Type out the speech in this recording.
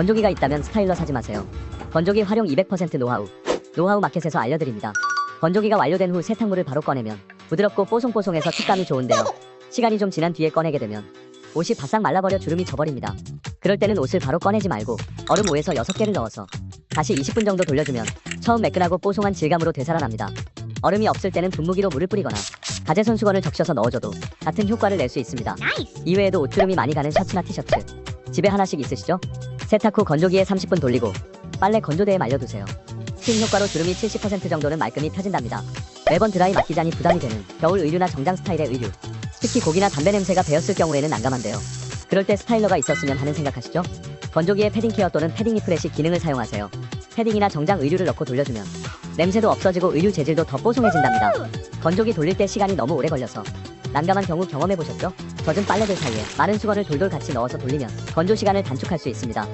건조기가 있다면 스타일러 사지 마세요. 건조기 활용 200% 노하우. 노하우 마켓에서 알려드립니다. 건조기가 완료된 후 세탁물을 바로 꺼내면 부드럽고 뽀송뽀송해서 촉감이 좋은데요. 시간이 좀 지난 뒤에 꺼내게 되면 옷이 바싹 말라버려 주름이 져버립니다. 그럴 때는 옷을 바로 꺼내지 말고 얼음 5에서 6개를 넣어서 다시 20분 정도 돌려주면 처음 매끈하고 뽀송한 질감으로 되살아납니다. 얼음이 없을 때는 분무기로 물을 뿌리거나 가제선 수건을 적셔서 넣어줘도 같은 효과를 낼 수 있습니다. 이외에도 옷주름이 많이 가는 셔츠나 티셔츠 집에 하나씩 있으시죠? 세탁 후 건조기에 30분 돌리고 빨래 건조대에 말려두세요. 스팀 효과로 주름이 70% 정도는 말끔히 펴진답니다. 매번 드라이 맡기자니 부담이 되는 겨울 의류나 정장 스타일의 의류 특히 고기나 담배 냄새가 배었을 경우에는 난감한데요. 그럴 때 스타일러가 있었으면 하는 생각하시죠? 건조기에 패딩 케어 또는 패딩 리프레시 기능을 사용하세요. 패딩이나 정장 의류를 넣고 돌려주면 냄새도 없어지고 의류 재질도 더 뽀송해진답니다. 건조기 돌릴 때 시간이 너무 오래 걸려서 난감한 경우 경험해 보셨죠? 젖은 빨래들 사이에 마른 수건을 돌돌 같이 넣어서 돌리면 건조 시간을 단축할 수 있습니다.